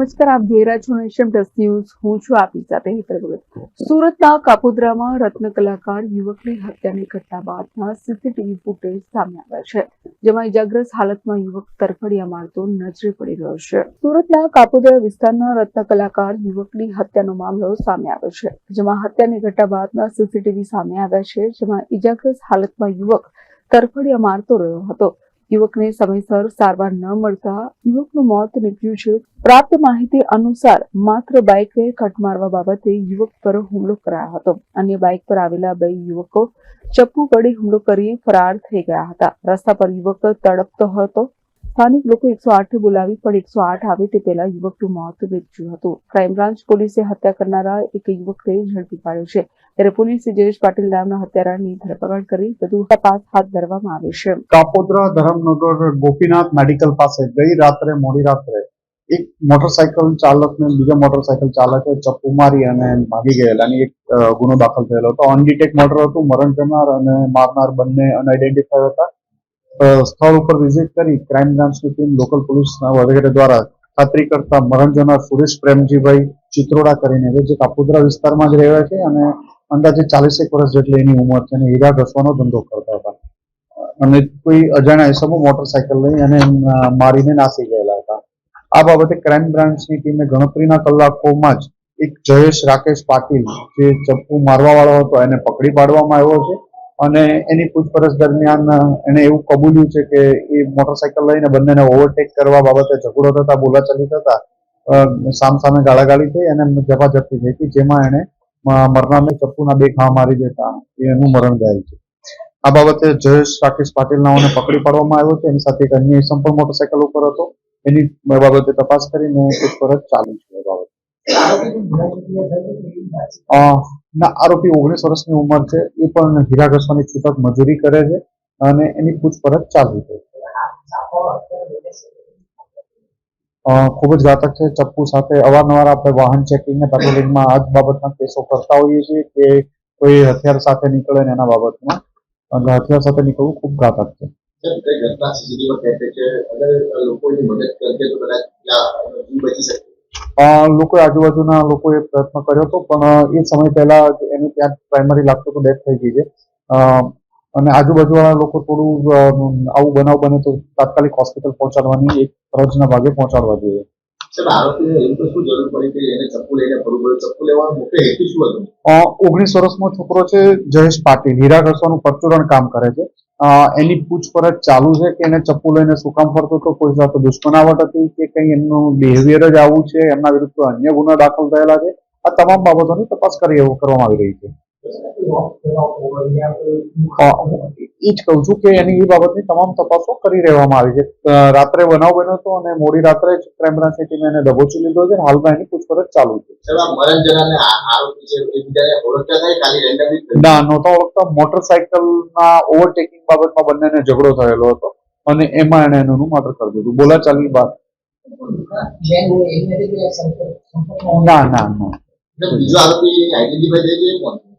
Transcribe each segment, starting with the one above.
નમસ્કાર, આપ જોઈ રહ્યા છો નેશન પ્લસ ન્યૂઝ. હું છું આપની સાથે હેતલ ભગત. સુરતના કાપોદ્રામાં રત્ન કલાકાર યુવકની હત્યાની ઘટના બાદના સીસીટીવી ફૂટેજ સામે આવ્યા છે, જેમાં ઇજાગ્રસ્ત હાલતમાં યુવક તરફડિયા મારતો નજરે પડી રહ્યો છે. સુરતના કાપોદ્રા વિસ્તારના રત્ન કલાકાર યુવકની હત્યાનો મામલો સામે આવ્યો છે, જેમાં હત્યાની ઘટના બાદના સીસીટીવી સામે આવ્યા છે, જેમાં ઇજાગ્રસ્ત હાલતમાં યુવક તરફડિયા મારતો રહ્યો હતો. યુવકને સમયસર સારવાર ન મળતા યુવકનું મોત નીપજ્યું છે. પ્રાપ્ત માહિતી અનુસાર માત્ર બાઇકે કટ મારવા બાબતે યુવક પર હુમલો કરાયો હતો. અન્ય બાઇક પર આવેલા બે યુવકો ચપ્પુ વડે હુમલો કરી ફરાર થઈ ગયા હતા. રસ્તા પર યુવક તડપતો હતો. સ્થાનિક લોકો એકસો આઠ બોલાવી, પણ એકસો આઠ આવે તે પહેલા યુવકનું મોત નીપજ્યું હતું. ક્રાઇમ બ્રાન્ચ પોલીસે હત્યા કરનારા એક યુવકને ઝડપી પાડ્યો છે. ત્યારે પોલીસે જયેશ પાટીલ નામના હત્યારાની ધરપકડ કરી વધુ તપાસ હાથ ધરવામાં આવી છે. કાપોદ્રા ધરમનગર ગોપીનાથ મેડિકલ પાસે ગઈ રાત્રે, મોડી રાત્રે એક મોટરસાયકલ ચાલકને, બીજા મોટરસાયકલ ચાલકે ચપ્પુ મારી અને ભાગી ગયેલા. અને એક ગુનો દાખલ થયેલો હતો. અનડિટેક મર્ડર હતું. મરણ કરનાર અને મારનાર બંને અનઆઇડેન્ટિફાય હતા. સ્થળ ઉપર વિઝિટ કરી ક્રાઇમ બ્રાન્ચની ટીમ લોકલ પોલીસના વગેરે દ્વારા ખાતરી કરતા મરણ જનાર સુરેશ પ્રેમજીભાઈ ચિત્રોડા કરીને જે કાપોદ્રા વિસ્તારમાં જ રહે છે અને અંદાજે ચાલીસેક વર્ષ જેટલી એની ઉંમર છે અને હીરા ઘસવાનો ધંધો કરતા હતા. અને કોઈ અજાણ્યા ઇસમો મોટરસાયકલ લઈ અને મારીને નાસી ગયેલા હતા. આ બાબતે ક્રાઇમ બ્રાન્ચની ટીમે ગણતરીના કલાકોમાં જ એક જયેશ રાકેશ પાટીલ, જે ચપ્પુ મારવા વાળો હતો, એને પકડી પાડવામાં આવ્યો છે. અને એની પૂછપરછ દરમિયાન એને એવું કબૂલ્યું છે કે એ મોટરસાયકલ લઈને બંનેને ઓવરટેક કરવા બાબતે ઝઘડો થતા બોલાચાલી થતા સામ સામસામે ગાળાગાળી થઈ અને ઝપાઝપી થઈ હતી જેમાં એણે અ, મરનારને ચપ્પુના બે ઘા મારી દેતા. એનું મરણ ગયેલ છે. આ બાબતે જયેશ રાકેશ પાટીલ નાઓને પકડી પાડવામાં આવ્યો છે એની સાથે એક અન્ય ઇસમ પણ મોટરસાયકલ ઉપર હતો. એની બાબતે તપાસ કરીને પૂછપરછ ચાલુ છે. બાબતે ના, આરોપી ઓગણીસ વર્ષની ઉંમર છે. એ પણ હીરા ઘસવાની છૂટક મજૂરી કરે છે અને એની પૂછપરછ ચાલુ છે. ખૂબ જ ઘાતક છે. ચપ્પુ સાથે અવારનવાર આપણે વાહન ચેકિંગ ને પેટ્રોલિંગમાં આ જ બાબતના કેસો કરતા હોઈએ છીએ કે કોઈ હથિયાર સાથે નીકળે ને એના બાબતમાં. અને હથિયાર સાથે નીકળવું ખૂબ ઘાતક છે. સર ઘટના સીસીટીવી પર કહેશે કે અગર લોકોની મદદ કરશે તો બચી શકે અ, લોકોએ આજુબાજુના લોકોએ પ્રયત્ન કર્યો હતો પણ એ સમય પહેલા એને ત્યાં પ્રાઇમરી લાગતું તો ડેથ થઈ ગઈ છે. અને આજુબાજુવાળા લોકો થોડું આવું બનાવ બને તો તાત્કાલિક હોસ્પિટલ પહોંચાડવાની એક ફરજના ભાગે પહોંચાડવા જોઈએ. ઓગણીસ વર્ષનો છોકરો છે જયેશ પાટીલ. હીરા ઘસવાનું પરચુરણ કામ કરે છે. એની પૂછપરછ ચાલુ છે કે એને ચપ્પુ લઈને શું કામ ફરતો હતો? કોઈ સાથે દુશ્મનાવટ હતી કે કંઈ એમનું બિહેવિયર જ આવું છે? એમના વિરુદ્ધ અન્ય ગુના દાખલ થયેલા છે? આ તમામ બાબતોની તપાસ કરી કરવામાં આવી રહી છે. એ જ કહું છું કે એની એ બાબતની તમામ તપાસો કરી રહેવામાં આવી છે. રાત્રે બનાવ બન્યો હતો અને મોડી રાત્રે જ ક્રાઇમ બ્રાન્ચની ટીમે એને દબોચી લીધો છે હાલમાં એની પૂછપરછ ચાલુ છે. ના નહોતા ઓળખતા. મોટરસાયકલના ઓવરટેકિંગ બાબતમાં બંનેને ઝઘડો થયેલો હતો અને એમાં એણે એનું મર્ડર કરી દીધું. બોલાચાલી બાદ ના ના ના. બીજો આરોપી આઈડેન્ટિફાઈ થઈ ગયો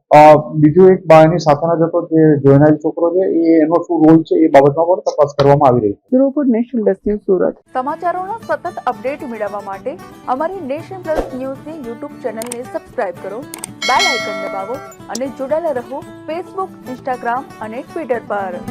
બીજો એક બાની સાથેના જ જે જોઈનારી છોકરો છે એ એનો શું રોલ છે એ બાબતમાં પણ તપાસ કરવામાં આવી રહી છે. Bureau report nation plus news Surat. સમાચારોનો સતત અપડેટ મેળવવા માટે અમારી નેશન પ્લસ ન્યૂઝની યુટ્યુબ ચેનલને સબસ્ક્રાઇબ કરો બેલ આઇકન દબાવો અને જોડાયેલા રહો ફેસબુક ઇન્સ્ટાગ્રામ અને ટ્વિટર પર.